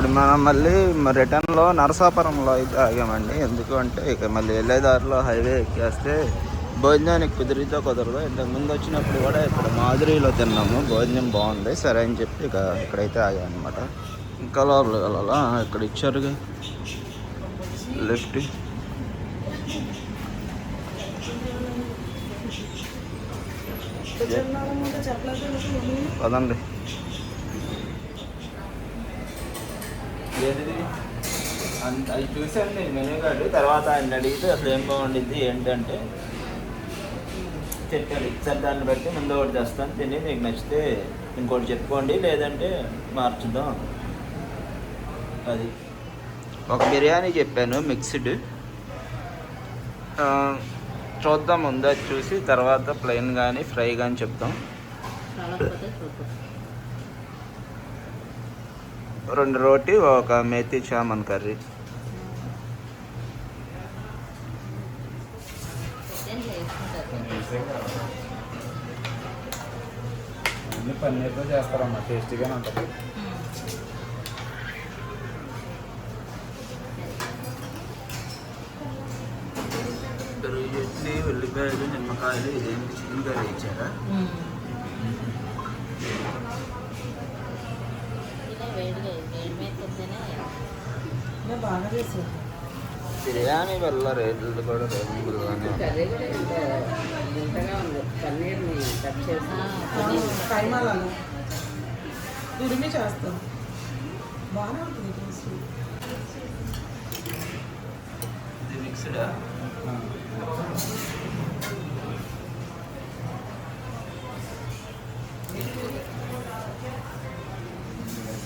ఇప్పుడు మనం మళ్ళీ రిటర్న్లో నరసాపురంలో అయితే ఆగామండి. ఎందుకు అంటే ఇక మళ్ళీ వెళ్ళే దారిలో హైవే ఎక్కేస్తే భోజనానికి కుదిరితే కుదరదు. ఇంతకు ముందు వచ్చినప్పుడు కూడా ఇక్కడ మాధురిలో తిన్నాము. భోజనం బాగుంది. సరే అని చెప్పి ఇక ఇక్కడైతే ఆగామన్నమాట. ఇంకా లోపల వెళ్ళాలా? ఇక్కడ ఇచ్చారుగా లెఫ్ట్ పదండి. ఏది? అంత అది చూసాను నేను మెనూ కార్డు. తర్వాత ఆయన అడిగితే అసలు ఏం బాగుండిద్ది ఏంటంటే చెప్పారు. ఇచ్చారు దాన్ని బట్టి ముందు ఒకటి చేస్తాను తిని మీకు నచ్చితే ఇంకోటి చెప్పుకోండి లేదంటే మార్చుదాం. అది. ఒక బిర్యానీ చెప్పాను మిక్స్డ్. ఆ, చూద్దాం ముందు అది చూసి తర్వాత ప్లెయిన్ కానీ ఫ్రై కానీ చెప్తాం. రెండు రోటీ ఒక మేతి చామన్ కర్రీ. అన్ని పన్నీర్తో చేస్తారమ్మా టేస్టీగానే ఉంటుంది. చట్నీ ఉల్లిపాయలు నిమ్మకాయలు ఇదేంటి చికెన్ కర్రీ ఇచ్చారా? బిర్యానీ వల్ల రేట్లు కూడా తురిమి చేస్తాం. బాగానే ఉంటుంది టేస్ట్. ఇది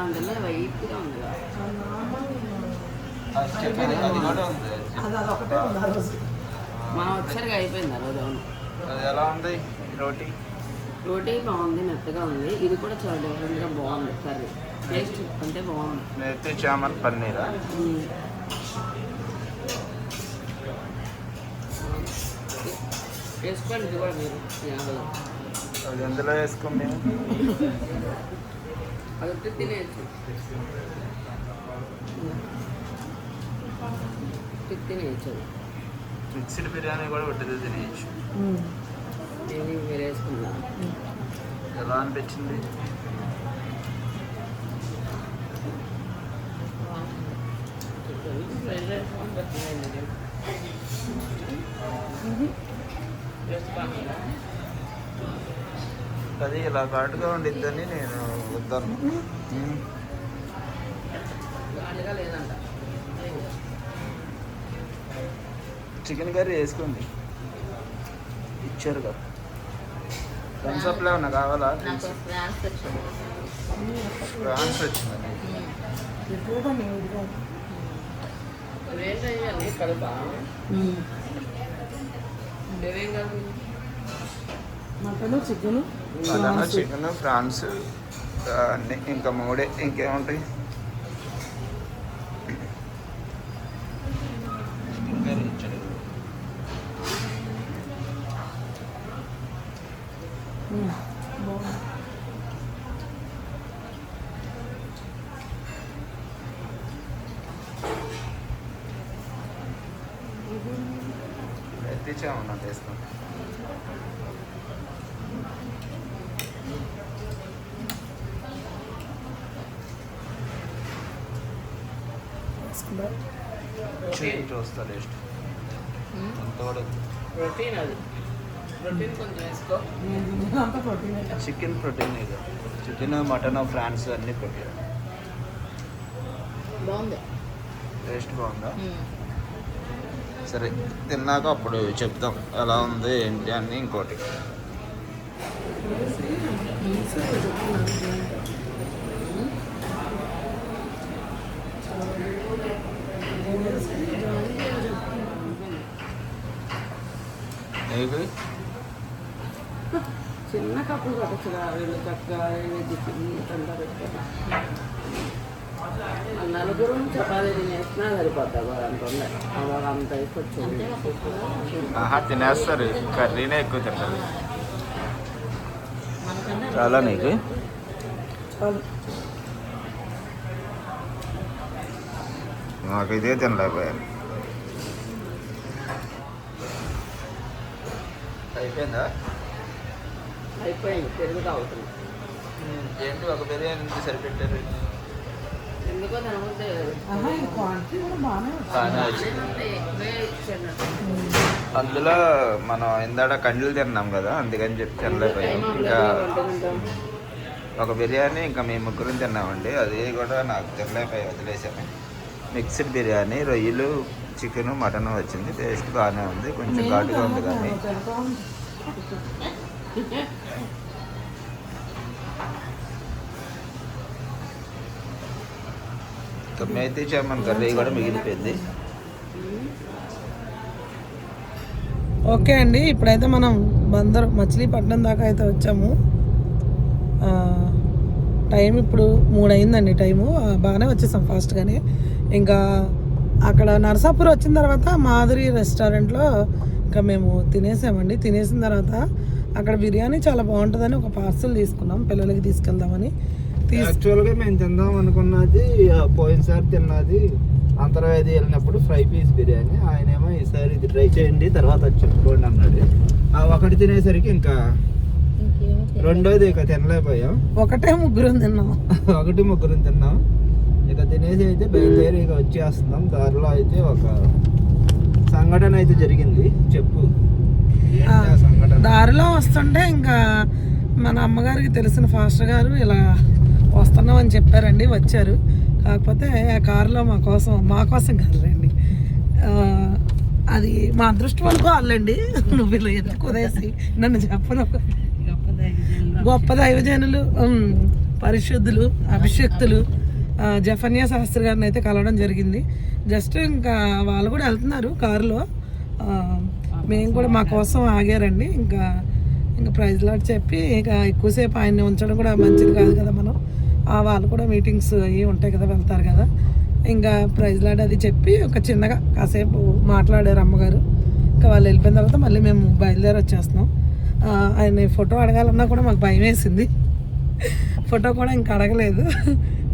ఉంది. ఆ రోజు. మనం వచ్చరికి అయిపోయింది ఆ రోజు అవును. అది ఎలా ఉంది రోటీ? రోటీ బాగుంది మెత్తగా ఉంది. ఇది కూడా చాలా డిఫరెంట్గా బాగుంది కర్రీ. టేస్ట్ అంటే బాగుంది. మేతి చామన్ పన్నీరా. వేసుకోండి ఇది కూడా మీరు అది ఎందులో వేసుకోం మేము అది ఒకటి తినేయచ్చు ఇది తినేయచ్చు అది మిక్స్డ్ బిర్యానీ కూడా పెట్టేది తినేయచ్చు ఇది మీరు వేసుకున్నారు ఎలా అనిపించింది ఫ్రైడ్ రైస్ బాగుంటుంది టేస్ట్ బాగుంది అది ఇలా ఘాటుగా ఉండిద్దని నేను వద్దాను. చికెన్ కర్రీ వేసుకోండి. ఇచ్చారు కదా థమ్స్అప్లో ఏమన్నా కావాలా? ఫ్రాన్స్ వచ్చింది ప్రాన్స్ వచ్చింది. ఎక్కువగా మేము. ఇదిగో ఇవేంటి అన్నీ కలుపా ఇవేం కాదు mutton chicken mutton chicken prawns అన్నీ ఇంకా మూడే ఇంకేముంటాయి? చికెన్ కర్రీ ఇచ్చాడు చూస్తా టేస్ట్ ప్రోటీన్ అది. ప్రోటీన్ కొంచెం వేసుకో. అంతా ప్రోటీన్ చికెన్ ప్రోటీన్ ఇది. చికెన్ మటన్ ఫ్రాన్స్ అన్ని ప్రోటీన్ బాగుంది. టేస్ట్ బాగుందా? సరే తిన్నాక అప్పుడు చెప్తాం ఎలా ఉంది ఏంటి అని ఇంకోటి. నీకు చిన్న కప్పులు కట్టచ్చుగా వీళ్ళు చక్కగా అంతా పెట్టుకోవాలి నలుగురు చపాతీ తినేసినా ఉంది అలా అంత ఆహా తినేస్తారు. కర్రీనే ఎక్కువ తింటారు. చాలా నీకు? ఇదే తినలేకపోయాను. అయిపోయిందా? అయిపోయింది పెరుగుతా అవుతుంది ఏంటి ఒక బిర్యానీ సరిపెట్టారు? ఎందుకో బాగానే వచ్చింది. అందులో మనం ఇందాడ కండ్లు తిన్నాం కదా అందుకని చెప్పి తినలేకపోయాం. ఇంకా ఒక బిర్యానీ ఇంకా మేము ముగ్గురం తిన్నామండి అది కూడా నాకు తినలేకపోయి వదిలేసాను. మిక్స్డ్ బిర్యానీ రొయ్యలు చికెన్ మటన్ వచ్చింది. టేస్ట్ బాగానే ఉంది. కొంచెం ఘాటుగా ఉంది కానీ. మేతి చామన్ కర్రీ కూడా మిగిలిపోయింది. ఓకే అండి. ఇప్పుడైతే మనం బందర్ మచిలీపట్నం దాకా అయితే వచ్చాము. ఆ, టైం ఇప్పుడు మూడు అయిందండి టైము బాగానే వచ్చేసాం ఫాస్ట్గానే. ఇంకా అక్కడ నరసాపూర్ వచ్చిన తర్వాత మాధురి రెస్టారెంట్లో ఇంకా మేము తినేసామండి. తినేసిన తర్వాత అక్కడ బిర్యానీ చాలా బాగుంటుందని ఒక పార్సల్ తీసుకున్నాం. పిల్లలకి తీసుకెళ్దామని. తీసు యాక్చువల్గా మేము తిందాం అనుకున్నది పోయినసారి తిన్నది అంతర్వేది వెళ్ళినప్పుడు ఫ్రై పీస్ బిర్యానీ. ఆయన ఏమో ఈసారి ఇది ట్రై చేయండి తర్వాత వచ్చి చెప్పుకోండి అన్నాడు. ఆ ఒకటి తినేసరికి ఇంకా రెండోది ఇక తినలేకపోయాం. ఒకటే ముగ్గురు తిన్నాం. ఒకటి ముగ్గురు తిన్నాం. ఇక తినేసి అయితే బయలుదేరి ఇక వచ్చేస్తున్నాం. దారిలో అయితే ఒక సంఘటన అయితే జరిగింది. చెప్పు. ఏంటి ఆ సంఘటన? దారిలో వస్తుంటే ఇంకా మన అమ్మగారికి తెలిసిన ఫాస్టర్ గారు ఇలా వస్తున్నాం అని చెప్పారండి వచ్చారు. కాకపోతే ఆ కారులో మా కోసం మా కోసం కాదులేండి. అది మా అదృష్టం అనుకో వాళ్ళండి. నువ్వు ఇలా ఎందుకు ఉదయసి నన్ను చెప్పను. గొప్ప దైవజనులు. పరిశుద్ధులు అభిషక్తులు. జఫన్యా శాస్త్రి గారిని అయితే కలవడం జరిగింది. జస్ట్ ఇంకా వాళ్ళు కూడా వెళ్తున్నారు కారులో. మేము కూడా మా కోసం ఆగారండి. ఇంకా ఇంకా ప్రైజ్ లాట్ చెప్పి ఇక ఎక్కువసేపు ఆయన్ని ఉంచడం కూడా మంచిది కాదు కదా మనం. ఆ, వాళ్ళు కూడా మీటింగ్స్ అవి ఉంటాయి కదా వెళ్తారు కదా. ఇంకా ప్రైజ్ లాట్ అది చెప్పి ఒక చిన్నగా కాసేపు మాట్లాడారు అమ్మగారు. ఇంకా వాళ్ళు వెళ్ళిపోయిన తర్వాత మళ్ళీ మేము బయలుదేరి వచ్చేస్తున్నాం. ఆయన ఫోటో అడగాలన్నా కూడా మాకు భయం వేసింది ఫోటో కూడా ఇంకా అడగలేదు.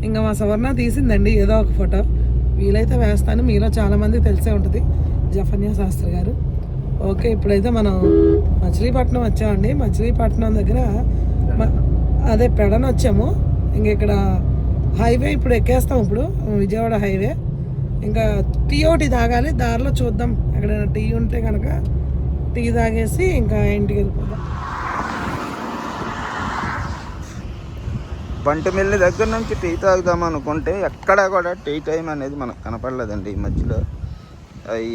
ఇంకా మా సవర్ణ తీసిందండి ఏదో ఒక ఫోటో. వీలైతే వేస్తాను. మీలో చాలామంది తెలిసే ఉంటుంది. జఫన్యా శాస్త్రి గారు. ఓకే ఇప్పుడైతే మనం మచిలీపట్నం వచ్చామండి. మచిలీపట్నం దగ్గర అదే పెడన వచ్చాము. ఇంక ఇక్కడ హైవే ఇప్పుడు ఎక్కేస్తాం ఇప్పుడు. విజయవాడ హైవే. ఇంకా టీ ఒకటి తాగాలి. దారిలో చూద్దాం. ఎక్కడైనా టీ ఉంటే కనుక టీ తాగేసి ఇంకా ఇంటికి వెళ్ళిపోదాం. బంటిమిల్లి దగ్గర నుంచి టీ తాగుదాం అనుకుంటే ఎక్కడ కూడా టీ టైం అనేది మనకు కనపడలేదండి ఈ మధ్యలో. అవి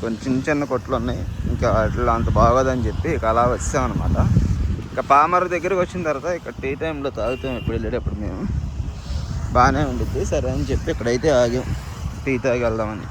కొంచెం చిన్న చిన్న కొట్లు ఉన్నాయి. ఇంకా అట్లా అంత బాగోదని చెప్పి ఇక అలా వచ్చామన్నమాట ఇక పామర్ దగ్గరికి వచ్చిన తర్వాత ఇక టీ టైంలో తాగుతాం ఎప్పుడు వెళ్ళేటప్పుడు మేము. బాగానే ఉండిద్ది. సరే అని చెప్పి ఇక్కడైతే ఆగాం. టీ తాగి వెళ్దామని.